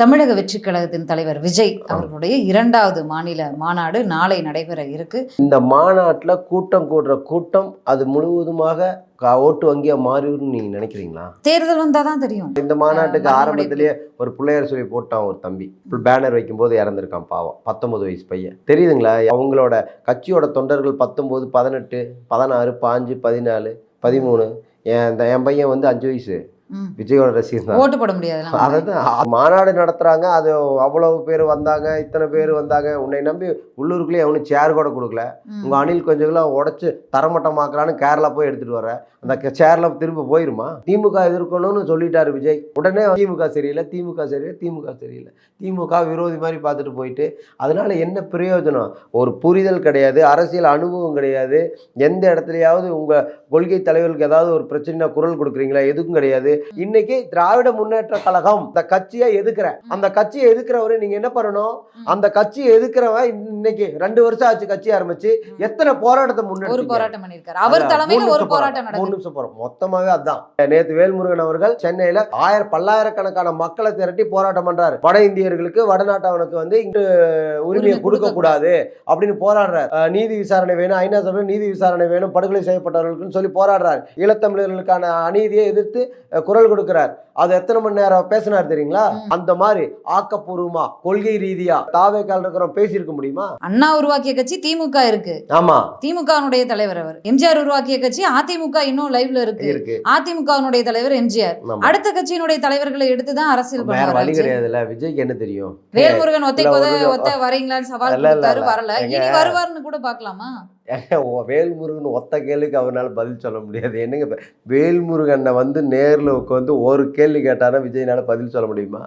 தமிழக வெற்றி கழகத்தின் தலைவர் விஜய் அவர்களுடைய இரண்டாவது மாநில மாநாடு நாளை நடைபெற இருக்கு. இந்த மாநாட்டில் கூட்டம் கூடுற கூட்டம் அது முழுவதுமாக ஓட்டு வங்கியா மாறிடும் நீங்க நினைக்கிறீங்களா? தேர்தல் வந்தாதான் தெரியும். இந்த மாநாட்டுக்கு ஆரம்பத்திலேயே ஒரு பிள்ளையார் சொல்லி போட்டான் ஒரு தம்பி. பேனர் வைக்கும்போது இறந்துருக்கான் பாவம். பத்தொன்பது வயசு பையன். தெரியுதுங்களா? அவங்களோட கட்சியோட தொண்டர்கள் பத்தொம்போது பதினெட்டு பதினாறு பாஞ்சு பதினாலு பதிமூணு. என் இந்த என் பையன் வந்து அஞ்சு வயசு. விஜயோட ரசிகர் ஓட்டு போட முடியாது அதாவது மாநாடு நடத்துறாங்க அது அவ்வளவு பேர் வந்தாங்க இத்தனை பேர் வந்தாங்க. உன்னை நம்பி உள்ளூருக்குள்ளேயே அவனு சேர் கூட கொடுக்கல. உங்க அணில் கொஞ்சங்களாம் உடைச்சு தரமட்டமாக்கலான்னு கேரளா போய் எடுத்துட்டு வர அந்த சேர்ல திரும்ப போயிருமா? திமுக எதிர்க்கணும்னு சொல்லிட்டாரு விஜய். உடனே திமுக சரியில்லை திமுக சரியில்லை திமுக சரியில்லை. திமுக விரோதி மாதிரி பார்த்துட்டு போயிட்டு அதனால என்ன பிரயோஜனம்? ஒரு புரிதல் கிடையாது அரசியல் அனுபவம் கிடையாது. எந்த இடத்துலயாவது உங்க கொள்கை தலைவர்களுக்கு ஏதாவது ஒரு பிரச்சனை குரல் கொடுக்குறீங்களா? எதுக்கும் கிடையாது. இன்னைக்கு திராவிட முன்னேற்ற கழகம் இந்த கட்சியை எதுக்குற அந்த கட்சியை எதுக்குறவரு நீங்க என்ன பண்ணணும்? அந்த கட்சியை எதுக்குறவன் இன்னைக்கு ரெண்டு வருஷம் ஆச்சு கட்சி ஆரம்பிச்சு. எத்தனை போராட்டத்தை முன்னெடுத்து போராட்டம் பண்ணிருக்காரு அவர் தலைமையில ஒரு போராட்டம் மூணு நடக்குது. நிமிஷம் போறோம். மொத்தமாவே அதான். நேத்து வேல்முருகன் அவர்கள் சென்னையில ஆயிரம் பல்லாயிரக்கணக்கான மக்களை திரட்டி போராட்டம் பண்றாரு. வட இந்தியர்களுக்கு வடநாட்டவனுக்கு வந்து இங்கு உரிமையை உரிமை கொடுக்க கூடாது அப்படின்னு போராடுறாரு. நீதி விசாரணை வேணும். ஐநா சபையில் நீதி விசாரணை வேணும். படுகொலை செய்யப்பட்டவர்களுக்குன்னு சொல்லி போராடுறாரு. ஈழத்தமிழர்களுக்கான அநீதியை எதிர்த்து குரல் கொடுக்கிறார். அது எத்தனை மணி நேரம் பேசினார் தெரியுங்களா. அந்த மாதிரி ஆக்கப்பூர்வமா கொள்கை ரீதியா தாவேக்கால் இருக்கிறோம் பேசியிருக்க முடியுமா? அண்ணா உருவாக்கிய கட்சி திமுக இருக்கு. ஆமா. திமுகவினுடைய தலைவர் அவர். எம்ஜிஆர் உருவாக்கிய கட்சி அதிமுக இன்னும் லைவ்ல இருக்கு. அதிமுகவினுடைய தலைவர் எம்ஜிஆர். அடுத்த கட்சியினுடைய தலைவர்களை எடுத்துதான் அரசியல் வேற வழி. கிடையாதுல்ல. விஜய்க்கு என்ன தெரியும்? வேல்முருகன் ஒத்தை ஒத்த வரீங்களான்னு சவால். வரல. இனி வருவாருன்னு கூட பாக்கலாமா வேல்முருகன் ஒத்த கேள்விக்கு அவனால் பதில் சொல்ல முடியாது. என்னங்க வேல்முருகனை வந்து நேரில் உட்காந்து ஒரு கேள்வி கேட்டானா விஜய்னால் பதில் சொல்ல முடியுமா?